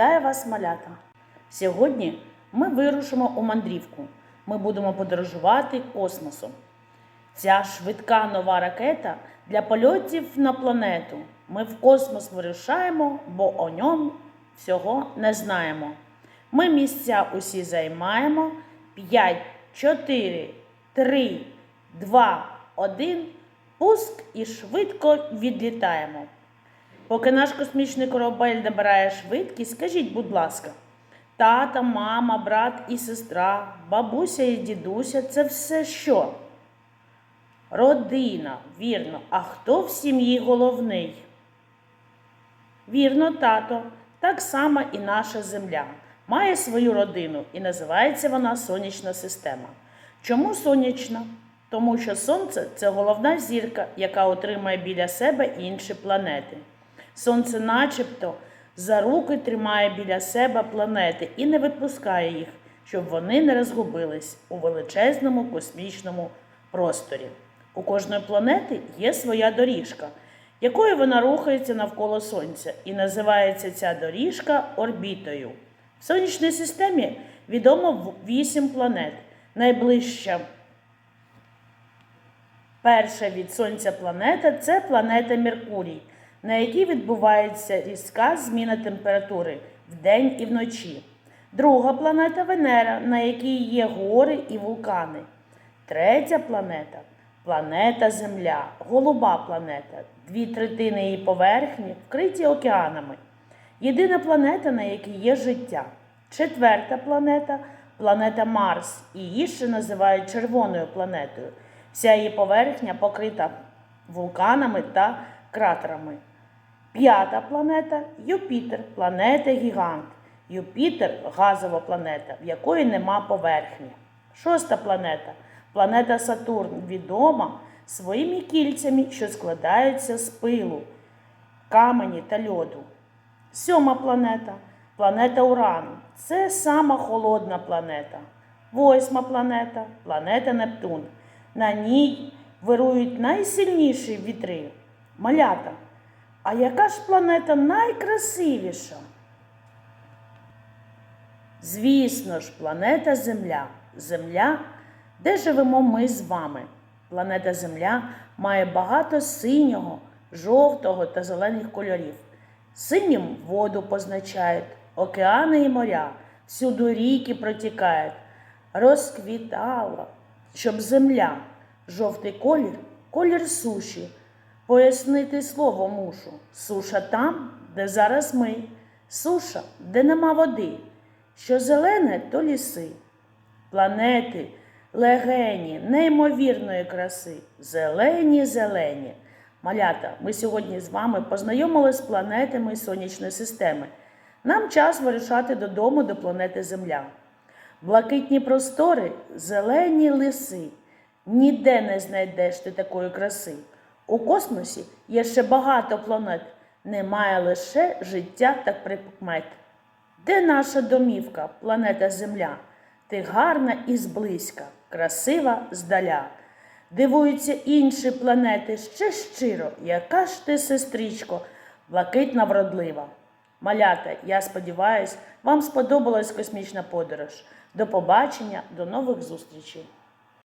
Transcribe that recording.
Вітаю вас, малята! Сьогодні ми вирушимо у мандрівку. Ми будемо подорожувати космосом. Ця швидка нова ракета для польотів на планету. Ми в космос вирушаємо, бо о ньому всього не знаємо. Ми місця усі займаємо. 5, 4, 3, 2, 1. Пуск і швидко відлітаємо. Поки наш космічний корабель набирає швидкість, скажіть, будь ласка, тата, мама, брат і сестра, бабуся і дідуся це все що? Родина, вірно. А хто в сім'ї головний? Вірно, тато. Так само і наша земля має свою родину і називається вона сонячна система. Чому сонячна? Тому що Сонце це головна зірка, яка отримує біля себе інші планети. Сонце начебто за руки тримає біля себе планети і не випускає їх, щоб вони не розгубились у величезному космічному просторі. У кожної планети є своя доріжка, якою вона рухається навколо Сонця, і називається ця доріжка орбітою. В сонячній системі відомо вісім планет. Найближча Перша від Сонця планета це планета Меркурій, на якій відбувається різка зміна температури вдень і вночі. Друга планета Венера, на якій є гори і вулкани. Третя планета планета Земля, голуба планета. Дві третини її поверхні вкриті океанами. Єдина планета, на якій є життя. Четверта планета планета Марс. Її ще називають червоною планетою. Вся її поверхня покрита вулканами та кратерами. П'ята планета Юпітер, планета Гігант. Юпітер газова планета, в якої нема поверхні. Шоста планета планета Сатурн, відома своїми кільцями, що складаються з пилу, камені та льоду. Сьома планета планета Уран. Це сама холодна планета. Восьма планета планета Нептун. На ній вирують найсильніші вітри. Малята. А яка ж планета найкрасивіша? Звісно ж, планета Земля. Земля, де живемо ми з вами. Планета Земля має багато синього, жовтого та зелених кольорів. Синім воду позначають, океани і моря, всюди ріки протікають. Розквітала, щоб земля, жовтий колір, колір суші. Пояснити слово мушу. Суша там, де зараз ми, суша, де нема води. Що зелене, то ліси. Планети, легені, неймовірної краси, зелені, зелені. Малята, ми сьогодні з вами познайомилися з планетами сонячної системи. Нам час вирушати додому до планети Земля. Блакитні простори, зелені лиси. Ніде не знайдеш ти такої краси. У космосі є ще багато планет, немає лише життя та прикмет. Де наша домівка, планета Земля? Ти гарна і зблизька, красива здаля. Дивуються інші планети ще щиро, яка ж ти, сестричко, блакитна вродлива. Малята, я сподіваюсь, вам сподобалась космічна подорож. До побачення, до нових зустрічей!